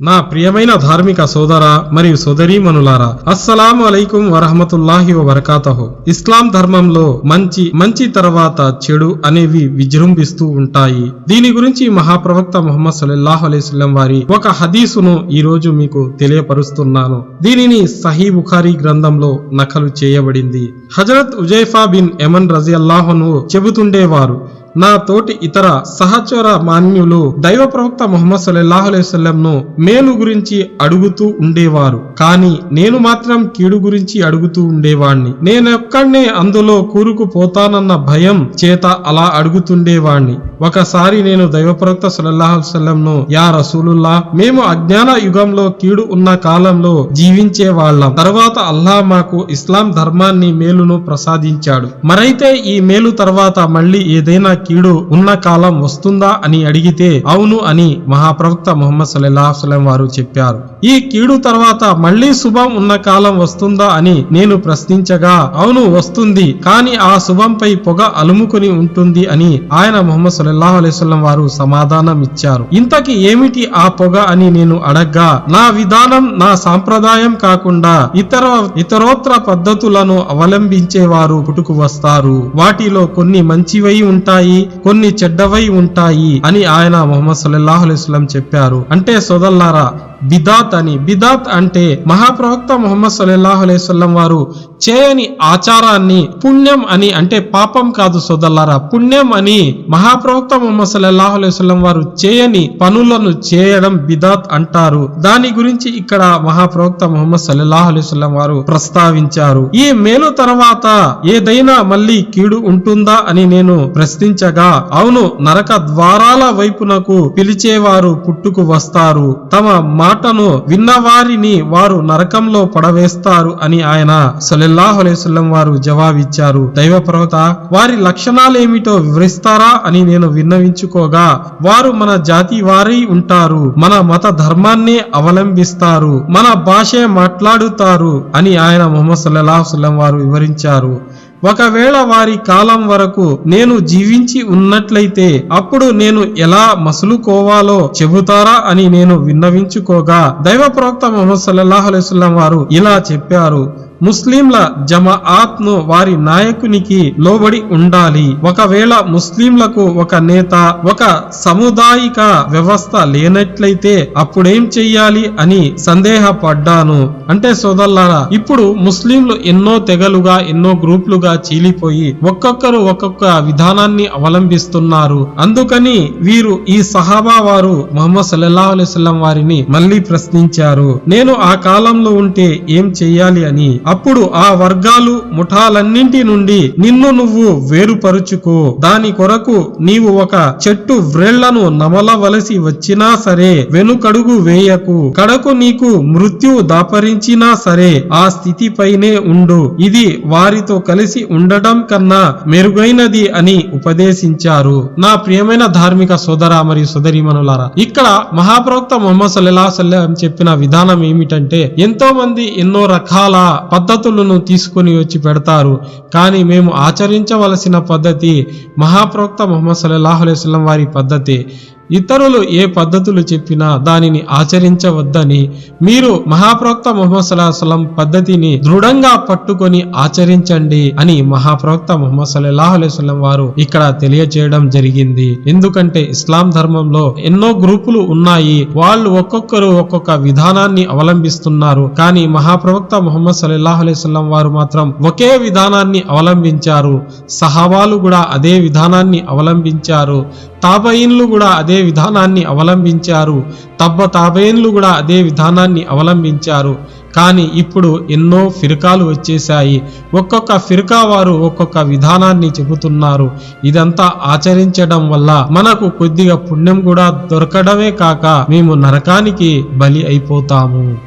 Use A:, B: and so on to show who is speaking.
A: నా ప్రియమైన ధార్మిక సోదర మరియు సోదరీమణులారా అస్సలాము అలైకుం వరహమతుల్లాహి వరకాతహు ఇస్లాం ధర్మంలో మంచి మంచి తర్వాత చెడు అనేవి విజృంభిస్తూ ఉంటాయి. దీని గురించి మహాప్రవక్త ముహమ్మద్ సల్లల్లాహు అలైస్లం వారి ఒక హదీసును ఈ రోజు మీకు తెలియపరుస్తున్నాను. దీనిని సహీ బుఖారీ గ్రంథంలో నకలు చేయబడింది. హజరత్ ఉజైఫా బిన్ ఎమన్ రజియల్లాహును చెబుతుండేవారు నా తోటి ఇతర సహచర మాన్యులు దైవ ప్రవక్త ముహమ్మద్ సల్లాహు ను మేలు గురించి అడుగుతూ ఉండేవారు. కానీ నేను మాత్రం కీడు గురించి అడుగుతూ ఉండేవాణ్ణి. నేనొక్కడే అందులో కూరుకుపోతానన్న భయం చేత అలా అడుగుతుండేవాణ్ణి. ఒకసారి నేను దైవ ప్రవక్త ను యా రసూలుల్లా మేము అజ్ఞాన యుగంలో కీడు ఉన్న కాలంలో జీవించే వాళ్ళం తర్వాత అల్లా మాకు ఇస్లాం ధర్మాన్ని మేలును ప్రసాదించాడు. మరైతే ఈ మేలు తర్వాత మళ్ళీ ఏదైనా కీడు ఉన్న కాలం వస్తుందా అని అడిగితే అవును అని మహాప్రవక్త ముహమ్మద్ సల్లాహం వారు చెప్పారు. ఈ కీడు తర్వాత మళ్ళీ శుభం ఉన్న కాలం వస్తుందా అని నేను ప్రశ్నించగా అవును వస్తుంది కానీ ఆ శుభంపై పొగ అలుముకుని ఉంటుంది అని ఆయన ముహమ్మద్ సల్లాహు అలైస్లం వారు సమాధానం ఇచ్చారు. ఇంతకి ఏమిటి ఆ పొగ అని నేను అడగ్గా నా విధానం నా సాంప్రదాయం కాకుండా ఇతర ఇతరోత్ర పద్ధతులను అవలంబించే వారు పుట్టుకు వస్తారు. వాటిలో కొన్ని మంచివై ఉంటాయి కొన్ని చెడ్డవై ఉంటాయి అని ఆయన మొహమ్మద్ సల్లాహు అలైస్లం చెప్పారు. అంటే సోదల్లారా బిదాత్ అని. బిదాత్ అంటే మహాప్రవక్త మొహమ్మద్ సల్లాహు అలైస్లం వారు చేయని ఆచారాన్ని పుణ్యం అని అంటే పాపం కాదు సోదల్లారా పుణ్యం అని మహాప్రవక్త మొహమ్మద్ సల్లాహు అలైస్లం వారు చేయని పనులను చేయడం బిదాత్ అంటారు. దాని గురించి ఇక్కడ మహాప్రవక్త మొహమ్మద్ సల్లాహు అలైస్లం వారు ప్రస్తావించారు. ఈ మేలు తర్వాత ఏదైనా మళ్ళీ కీడు ఉంటుందా అని నేను ప్రశ్నించగా అవును నరక ద్వారాల వైపునకు పిలిచేవారు పుట్టుకు వస్తారు. తమ మాటను విన్నవారిని వారు నరకంలో పడవేస్తారు అని ఆయన సలెల్లాహు అలైవల్లం వారు జవాబిచ్చారు. దైవ ప్రవత వారి లక్షణాలేమిటో వివరిస్తారా అని నేను విన్నవించుకోగా వారు మన జాతి వారై ఉంటారు మన మత ధర్మాన్ని అవలంబిస్తారు మన భాషే మాట్లాడుతారు అని ఆయన ముహమ్మద్ సల్లాహుసల్లం వారు వివరించారు. ఒకవేళ వారి కాలం వరకు నేను జీవించి ఉన్నట్లయితే అప్పుడు నేను ఎలా మసులుకోవాలో చెబుతారా అని నేను విన్నవించుకోగా దైవ ప్రవక్త ముహమ్మద్ సల్లాహు అలైస్లం వారు ఇలా చెప్పారు. ముస్లింల జమాఅత్ను వారి నాయకునికి లోబడి ఉండాలి. ఒకవేళ ముస్లింలకు ఒక నేత ఒక సముదాయిక వ్యవస్థ లేనట్లయితే అప్పుడేం చెయ్యాలి అని సందేహపడ్డాను. అంటే సోదల్లారా ఇప్పుడు ముస్లింలు ఎన్నో తెగలుగా ఎన్నో గ్రూపులుగా చీలిపోయి ఒక్కొక్కరు ఒక్కొక్క విధానాన్ని అవలంబిస్తున్నారు. అందుకని వీరు ఈ సహాబా వారు మొహమ్మద్ సల్లాహు అలైస్లం వారిని మళ్ళీ ప్రశ్నించారు. నేను ఆ కాలంలో ఉంటే ఏం చెయ్యాలి అని అప్పుడు ఆ వర్గాలు ముఠాలన్నింటి నుండి నిన్ను నువ్వు వేరుపరుచుకో. దాని కొరకు నీవు ఒక చెట్టు వ్రేళ్ళను నమలవలసి వచ్చినా సరే వెనుకడుగు వేయకు. కడకు నీకు మృత్యు దాపరించినా సరే ఆ స్థితిపైనే ఉండు. ఇది వారితో కలిసి ఉండటం కన్నా మెరుగైనది అని ఉపదేశించారు. నా ప్రియమైన ధార్మిక సోదర మరియు సోదరీమణులారా ఇక్కడ మహాప్రవక్త మొహమ్మద్ సల్లా సల్లం చెప్పిన విధానం ఏమిటంటే ఎంతో మంది ఎన్నో రకాల పద్ధతులను తీసుకుని వచ్చి పెడతారు. కానీ మేము ఆచరించవలసిన పద్ధతి మహాప్రవక్త మొహమ్మద్ సల్లాహు అలైస్లం వారి పద్ధతి. ఇతరులు ఏ పద్ధతులు చెప్పినా దానిని ఆచరించవద్దని మీరు మహాప్రవక్త ముహమ్మద్ సల్లాహం పద్ధతిని దృఢంగా పట్టుకొని ఆచరించండి అని మహాప్రవక్త ముహమ్మద్ సల్లాహు అలైస్లం వారు ఇక్కడ తెలియజేయడం జరిగింది. ఎందుకంటే ఇస్లాం ధర్మంలో ఎన్నో గ్రూపులు ఉన్నాయి వాళ్ళు ఒక్కొక్కరు ఒక్కొక్క విధానాన్ని అవలంబిస్తున్నారు. కానీ మహాప్రవక్త ముహమ్మద్ సల్లాహు అలైస్లం వారు మాత్రం ఒకే విధానాన్ని అవలంబించారు. సహాబాలు కూడా అదే విధానాన్ని అవలంబించారు. తాబయిన్లు కూడా అదే విధానాన్ని అవలంబించారు. తబ్బ తాబయిన్లు కూడా అదే విధానాన్ని అవలంబించారు. కానీ ఇప్పుడు ఎన్నో ఫిరకాలు వచ్చేశాయి. ఒక్కొక్క ఫిరకా వారు ఒక్కొక్క విధానాన్ని చెబుతున్నారు. ఇదంతా ఆచరించడం వల్ల మనకు కొద్దిగా పుణ్యం కూడా దొరకడమే కాక మేము నరకానికి బలి అయిపోతాము.